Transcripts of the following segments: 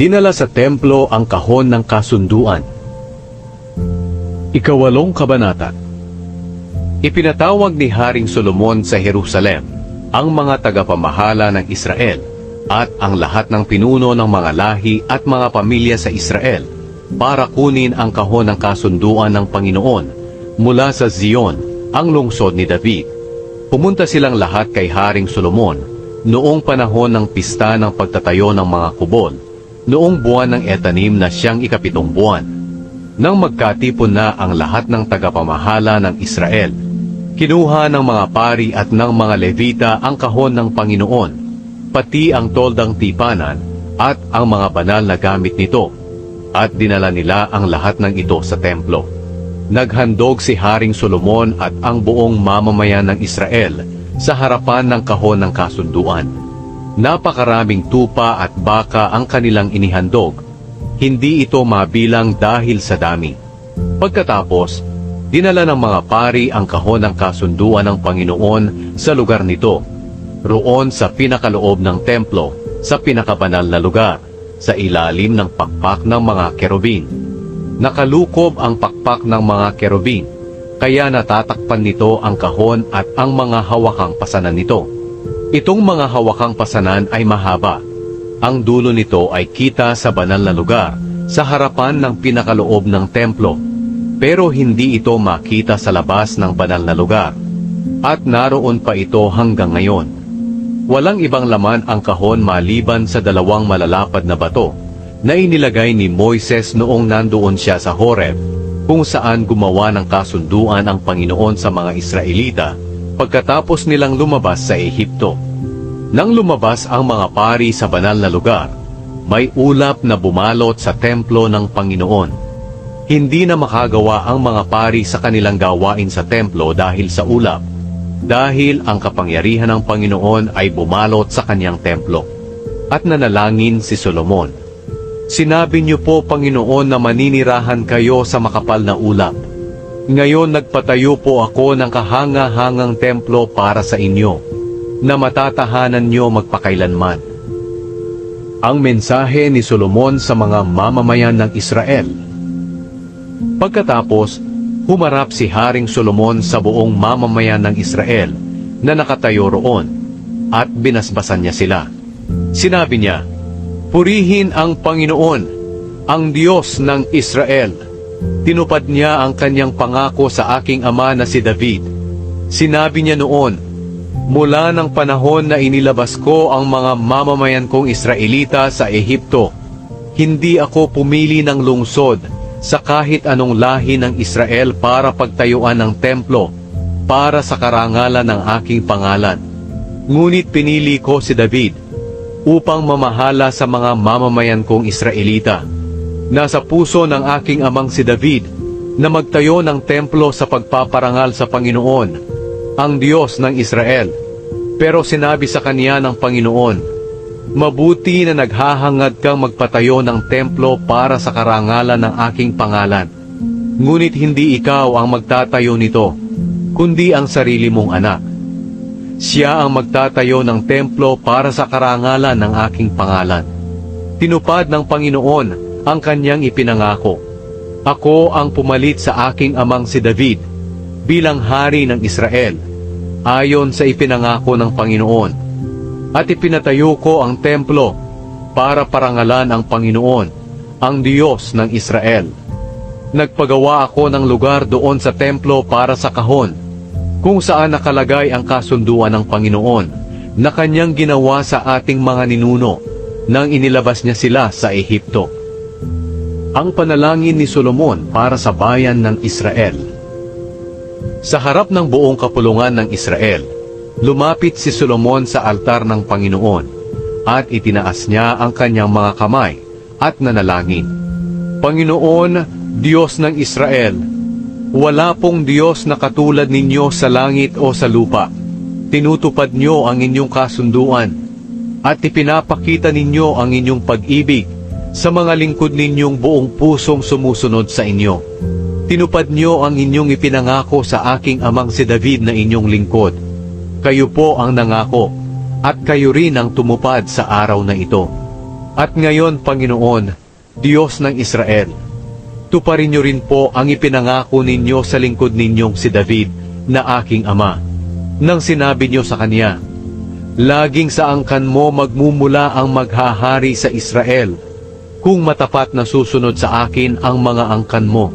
Dinala sa templo ang kahon ng kasunduan. Ikawalong kabanata Ipinatawag ni Haring Solomon sa Jerusalem ang mga tagapamahala ng Israel at ang lahat ng pinuno ng mga lahi at mga pamilya sa Israel para kunin ang kahon ng kasunduan ng Panginoon mula sa Zion, ang lungsod ni David. Pumunta silang lahat kay Haring Solomon noong panahon ng pista ng pagtatayo ng mga kubol, noong buwan ng etanim na siyang ikapitong buwan. Nang magkatipon na ang lahat ng tagapamahala ng Israel, kinuha ng mga pari at ng mga levita ang kahon ng Panginoon, pati ang toldang tipanan at ang mga banal na gamit nito, at dinala nila ang lahat ng ito sa templo. Naghandog si Haring Solomon at ang buong mamamayan ng Israel sa harapan ng kahon ng kasunduan. Napakaraming tupa at baka ang kanilang inihandog. Hindi ito mabilang dahil sa dami. Pagkatapos, dinala ng mga pari ang kahon ng kasunduan ng Panginoon sa lugar nito, roon sa pinakaloob ng templo, sa pinakabanal na lugar, sa ilalim ng pakpak ng mga kerubin. Nakalukob ang pakpak ng mga kerubin, kaya natatakpan nito ang kahon at ang mga hawakang pasanan nito. Itong mga hawakang pasanan ay mahaba. Ang dulo nito ay kita sa banal na lugar, sa harapan ng pinakaloob ng templo, pero hindi ito makita sa labas ng banal na lugar. At naroon pa ito hanggang ngayon. Walang ibang laman ang kahon maliban sa dalawang malalapad na bato na inilagay ni Moises noong nandoon siya sa Horeb, kung saan gumawa ng kasunduan ang Panginoon sa mga Israelita pagkatapos nilang lumabas sa Ehipto. Nang lumabas ang mga pari sa banal na lugar, may ulap na bumalot sa templo ng Panginoon. Hindi na makagawa ang mga pari sa kanilang gawain sa templo dahil sa ulap, dahil ang kapangyarihan ng Panginoon ay bumalot sa kanyang templo. At nanalangin si Solomon. Sinabi niyo po, Panginoon, na maninirahan kayo sa makapal na ulap. Ngayon nagpatayo po ako ng kahanga-hangang templo para sa inyo, na matatahanan niyo magpakailanman. Ang mensahe ni Solomon sa mga mamamayan ng Israel. Pagkatapos, humarap si Haring Solomon sa buong mamamayan ng Israel na nakatayo roon at binasbasan niya sila. Sinabi niya, Purihin ang Panginoon, ang Diyos ng Israel. Tinupad niya ang kanyang pangako sa aking ama na si David. Sinabi niya noon, Mula ng panahon na inilabas ko ang mga mamamayan kong Israelita sa Ehipto, hindi ako pumili ng lungsod sa kahit anong lahi ng Israel para pagtayuan ng templo para sa karangalan ng aking pangalan. Ngunit pinili ko si David upang mamahala sa mga mamamayan kong Israelita. Nasa puso ng aking amang si David na magtayo ng templo sa pagpaparangal sa Panginoon, ang Diyos ng Israel. Pero sinabi sa kanya ng Panginoon, Mabuti na naghahangad kang magpatayo ng templo para sa karangalan ng aking pangalan. Ngunit hindi ikaw ang magtatayo nito, kundi ang sarili mong anak. Siya ang magtatayo ng templo para sa karangalan ng aking pangalan. Tinupad ng Panginoon ang kanyang ipinangako. Ako ang pumalit sa aking amang si David bilang hari ng Israel, ayon sa ipinangako ng Panginoon. At ipinatayo ko ang templo para parangalan ang Panginoon, ang Diyos ng Israel. Nagpagawa ako ng lugar doon sa templo para sa kahon, kung saan nakalagay ang kasunduan ng Panginoon na kanyang ginawa sa ating mga ninuno nang inilabas niya sila sa Ehipto. Ang panalangin ni Solomon para sa bayan ng Israel. Sa harap ng buong kapulungan ng Israel, lumapit si Solomon sa altar ng Panginoon at itinaas niya ang kanyang mga kamay at nanalangin. Panginoon, Diyos ng Israel, wala pong Diyos na katulad ninyo sa langit o sa lupa. Tinutupad niyo ang inyong kasunduan at ipinapakita ninyo ang inyong pag-ibig sa mga lingkod ninyong buong pusong sumusunod sa inyo. Tinupad niyo ang inyong ipinangako sa aking amang si David na inyong lingkod. Kayo po ang nangako, at kayo rin ang tumupad sa araw na ito. At ngayon, Panginoon, Diyos ng Israel, tuparin niyo rin po ang ipinangako ninyo sa lingkod ninyong si David na aking ama. Nang sinabi niyo sa kanya, Laging sa angkan mo magmumula ang maghahari sa Israel, kung matapat na susunod sa akin ang mga angkan mo,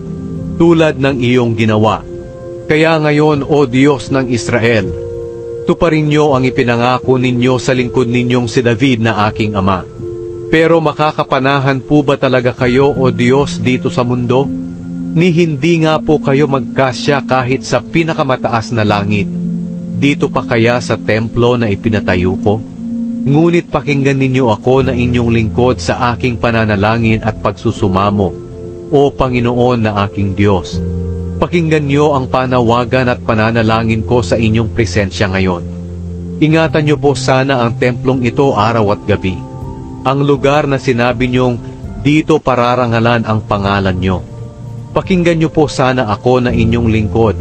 tulad ng iyong ginawa. Kaya ngayon, O Diyos ng Israel, tuparin niyo ang ipinangako ninyo sa lingkod ninyong si David na aking ama. Pero makakapanahan po ba talaga kayo, O Diyos, dito sa mundo? Ni hindi nga po kayo magkasya kahit sa pinakamataas na langit. Dito pa kaya sa templo na ipinatayo ko? Ngunit pakinggan ninyo ako na inyong lingkod sa aking pananalangin at pagsusumamo, O Panginoon na aking Diyos. Pakinggan niyo ang panawagan at pananalangin ko sa inyong presensya ngayon. Ingatan niyo po sana ang templong ito araw at gabi. Ang lugar na sinabi niyong dito pararangalan ang pangalan niyo. Pakinggan niyo po sana ako na inyong lingkod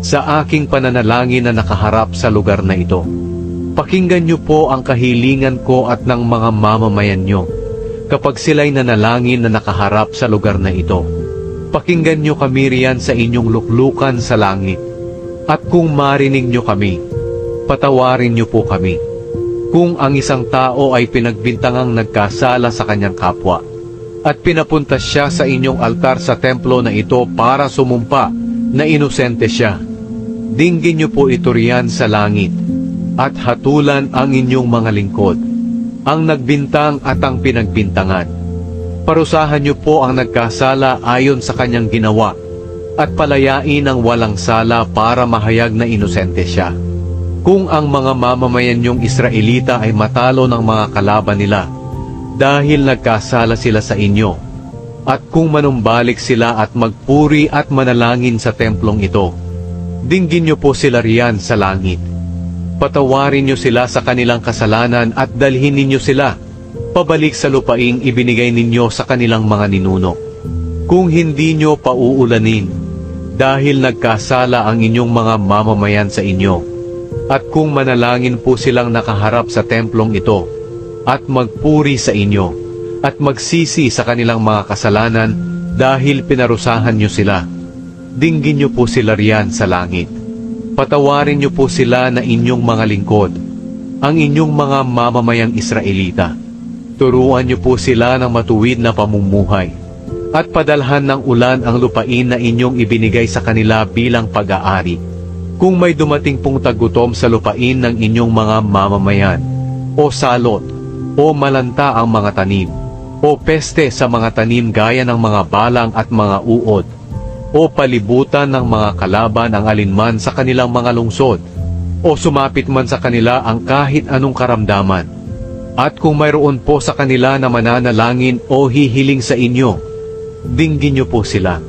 sa aking pananalangin na nakaharap sa lugar na ito. Pakinggan niyo po ang kahilingan ko at ng mga mamamayan niyo kapag sila'y nanalangin na nakaharap sa lugar na ito. Pakinggan niyo kami riyan sa inyong luklukan sa langit. At kung marinig niyo kami, patawarin niyo po kami. Kung ang isang tao ay pinagbintangang nagkasala sa kanyang kapwa, at pinapunta siya sa inyong altar sa templo na ito para sumumpa na inosente siya, dinggin niyo po ito riyan sa langit, at hatulan ang inyong mga lingkod, ang nagbintang at ang pinagbintangan. Parusahan niyo po ang nagkasala ayon sa kanyang ginawa, at palayain ang walang sala para mahayag na inosente siya. Kung ang mga mamamayan niyong Israelita ay matalo ng mga kalaban nila, dahil nagkasala sila sa inyo, at kung manumbalik sila at magpuri at manalangin sa templong ito, dinggin niyo po sila riyan sa langit. Patawarin niyo sila sa kanilang kasalanan at dalhin ninyo sila pabalik sa lupaing ibinigay ninyo sa kanilang mga ninuno. Kung hindi niyo pauulanin, dahil nagkasala ang inyong mga mamamayan sa inyo, at kung manalangin po silang nakaharap sa templong ito, at magpuri sa inyo, at magsisi sa kanilang mga kasalanan dahil pinarusahan niyo sila, dinggin niyo po sila riyan sa langit. Patawarin niyo po sila na inyong mga lingkod, ang inyong mga mamamayang Israelita. Turuan niyo po sila ng matuwid na pamumuhay, at padalhan ng ulan ang lupain na inyong ibinigay sa kanila bilang pag-aari. Kung may dumating pong tagutom sa lupain ng inyong mga mamamayan, o salot, o malanta ang mga tanim, o peste sa mga tanim gaya ng mga balang at mga uod, o palibutan ng mga kalaban ang alinman sa kanilang mga lungsod, o sumapit man sa kanila ang kahit anong karamdaman. At kung mayroon po sa kanila na mananalangin o hihiling sa inyo, dinggin niyo po sila.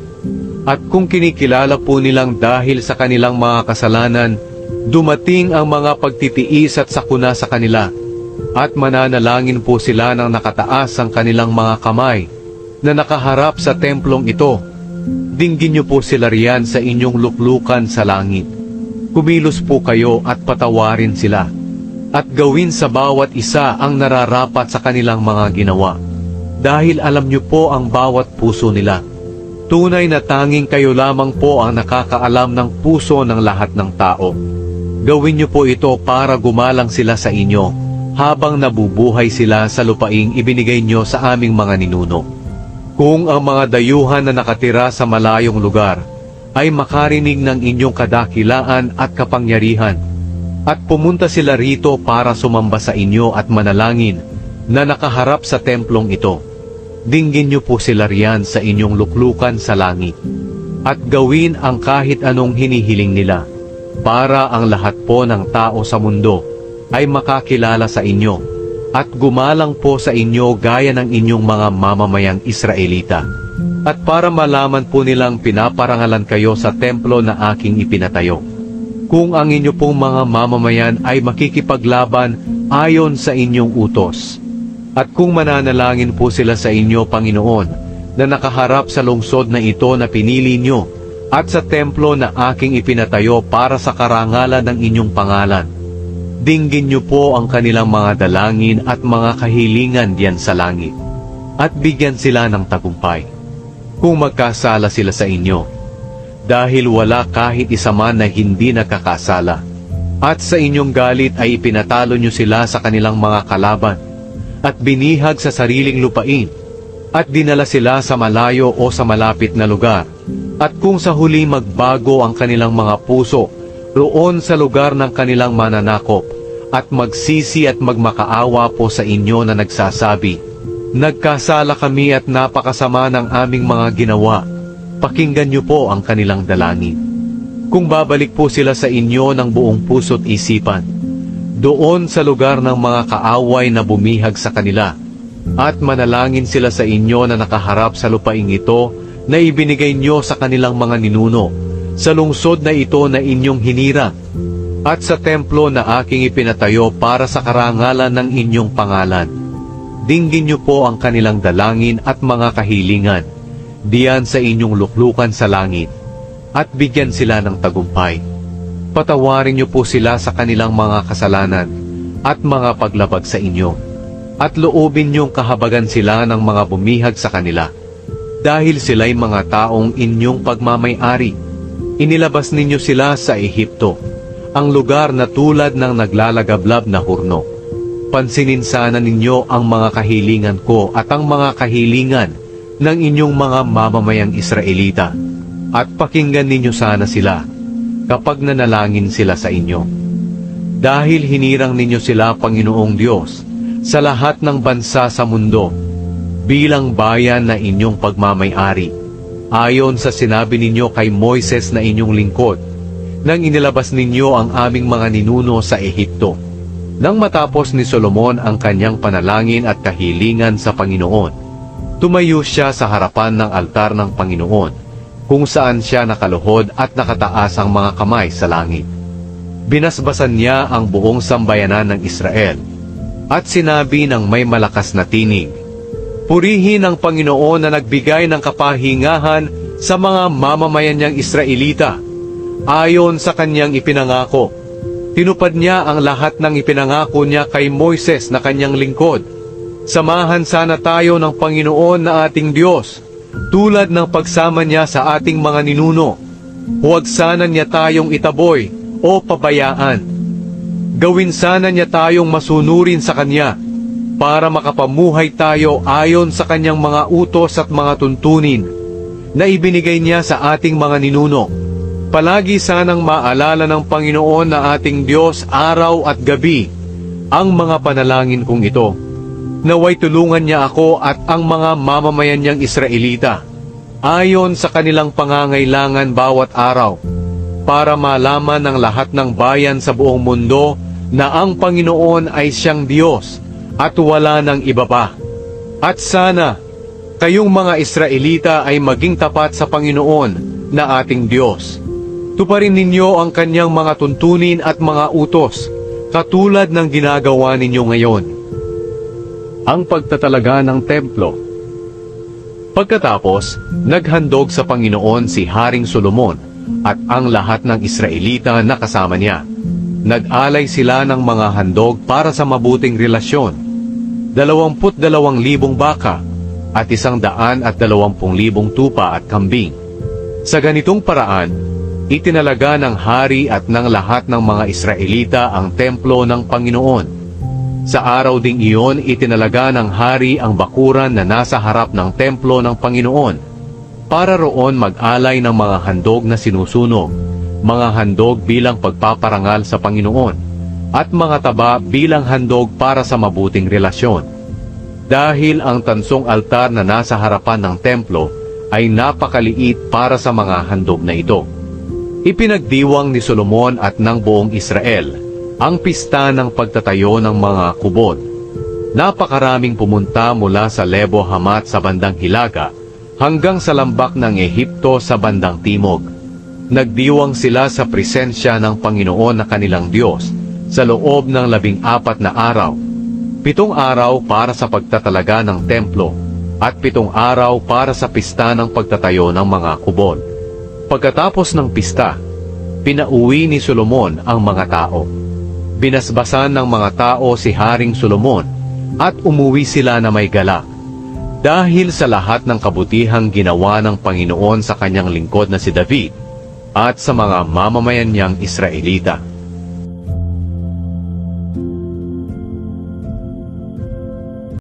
At kung kinikilala po nilang dahil sa kanilang mga kasalanan, dumating ang mga pagtitiis at sakuna sa kanila, at mananalangin po sila ng nakataas ang kanilang mga kamay na nakaharap sa templong ito. Dinggin niyo po sila riyan sa inyong luklukan sa langit. Kumilos po kayo at patawarin sila, at gawin sa bawat isa ang nararapat sa kanilang mga ginawa. Dahil alam niyo po ang bawat puso nila. Tunay na tanging kayo lamang po ang nakakaalam ng puso ng lahat ng tao. Gawin niyo po ito para gumalang sila sa inyo habang nabubuhay sila sa lupaing ibinigay niyo sa aming mga ninuno. Kung ang mga dayuhan na nakatira sa malayong lugar ay makarinig ng inyong kadakilaan at kapangyarihan, at pumunta sila rito para sumamba sa inyo at manalangin na nakaharap sa templong ito, dinggin niyo po sila riyan sa inyong luklukan sa langit, at gawin ang kahit anong hinihiling nila, para ang lahat po ng tao sa mundo ay makakilala sa inyo, at gumalang po sa inyo gaya ng inyong mga mamamayang Israelita. At para malaman po nilang pinaparangalan kayo sa templo na aking ipinatayo. Kung ang inyo pong mga mamamayan ay makikipaglaban ayon sa inyong utos. At kung mananalangin po sila sa inyo, Panginoon, na nakaharap sa lungsod na ito na pinili nyo, at sa templo na aking ipinatayo para sa karangalan ng inyong pangalan, Dinggin niyo po ang kanilang mga dalangin at mga kahilingan diyan sa langit, at bigyan sila ng tagumpay. Kung magkasala sila sa inyo, dahil wala kahit isa man na hindi nakakasala, at sa inyong galit ay ipinatalo niyo sila sa kanilang mga kalaban, at binihag sa sariling lupain, at dinala sila sa malayo o sa malapit na lugar, at kung sa huli magbago ang kanilang mga puso, roon sa lugar ng kanilang mananakop, at magsisi at magmakaawa po sa inyo na nagsasabi, Nagkasala kami at napakasama ng aming mga ginawa. Pakinggan niyo po ang kanilang dalangin. Kung babalik po sila sa inyo ng buong puso't isipan, doon sa lugar ng mga kaaway na bumihag sa kanila, at manalangin sila sa inyo na nakaharap sa lupaing ito na ibinigay niyo sa kanilang mga ninuno, sa lungsod na ito na inyong hinirang, at sa templo na aking ipinatayo para sa karangalan ng inyong pangalan. Dinggin niyo po ang kanilang dalangin at mga kahilingan, diyan sa inyong luklukan sa langit, at bigyan sila ng tagumpay. Patawarin niyo po sila sa kanilang mga kasalanan at mga paglabag sa inyo, at loobin niyong kahabagan sila ng mga bumihag sa kanila, dahil sila'y mga taong inyong pagmamay-ari. Inilabas ninyo sila sa Ehipto, ang lugar na tulad ng naglalagablab na hurno. Pansinin sana ninyo ang mga kahilingan ko at ang mga kahilingan ng inyong mga mamamayang Israelita. At pakinggan ninyo sana sila kapag nanalangin sila sa inyo. Dahil hinirang ninyo sila, Panginoong Diyos, sa lahat ng bansa sa mundo, bilang bayan na inyong pagmamay-ari, ayon sa sinabi ninyo kay Moises na inyong lingkod, nang inilabas ninyo ang aming mga ninuno sa Ehipto. Nang matapos ni Solomon ang kanyang panalangin at kahilingan sa Panginoon, tumayo siya sa harapan ng altar ng Panginoon, kung saan siya nakaluhod at nakataas ang mga kamay sa langit. Binasbasan niya ang buong sambayanan ng Israel, at sinabi ng may malakas na tinig, Purihin ang Panginoon na nagbigay ng kapahingahan sa mga mamamayan niyang Israelita, ayon sa kanyang ipinangako. Tinupad niya ang lahat ng ipinangako niya kay Moises na kanyang lingkod. Samahan sana tayo ng Panginoon na ating Diyos, tulad ng pagsama niya sa ating mga ninuno. Huwag sana niya tayong itaboy o pabayaan. Gawin sana niya tayong masunurin sa Kanya, para makapamuhay tayo ayon sa Kanyang mga utos at mga tuntunin, na ibinigay niya sa ating mga ninuno. Palagi sanang maalala ng Panginoon na ating Diyos araw at gabi ang mga panalangin kong ito. Naway tulungan niya ako at ang mga mamamayan niyang Israelita ayon sa kanilang pangangailangan bawat araw para malaman ng lahat ng bayan sa buong mundo na ang Panginoon ay siyang Diyos at wala ng iba pa. At sana kayong mga Israelita ay maging tapat sa Panginoon na ating Diyos. Tuparin ninyo ang kanyang mga tuntunin at mga utos, katulad ng ginagawa ninyo ngayon. Ang pagtatalaga ng templo Pagkatapos, naghandog sa Panginoon si Haring Solomon at ang lahat ng Israelita na kasama niya. Nag-alay sila ng mga handog para sa mabuting relasyon. Dalawamput dalawang libong baka at isang daan at dalawampung libong tupa at kambing. Sa ganitong paraan, itinalaga ng hari at ng lahat ng mga Israelita ang templo ng Panginoon. Sa araw ding iyon, itinalaga ng hari ang bakuran na nasa harap ng templo ng Panginoon para roon mag-alay ng mga handog na sinusunog, mga handog bilang pagpaparangal sa Panginoon, at mga taba bilang handog para sa mabuting relasyon. Dahil ang tansong altar na nasa harapan ng templo ay napakaliit para sa mga handog na ito. Ipinagdiwang ni Solomon at ng buong Israel ang pista ng pagtatayo ng mga kubod. Napakaraming pumunta mula sa Lebo Hamat sa bandang Hilaga hanggang sa lambak ng Ehipto sa bandang Timog. Nagdiwang sila sa presensya ng Panginoon na kanilang Diyos sa loob ng labing apat na araw. Pitong araw para sa pagtatalaga ng templo at pitong araw para sa pista ng pagtatayo ng mga kubod. Pagkatapos ng pista, pinauwi ni Solomon ang mga tao. binasbasan ng mga tao si Haring Solomon at umuwi sila na may galak dahil sa lahat ng kabutihang ginawa ng Panginoon sa kanyang lingkod na si David at sa mga mamamayan niyang Israelita.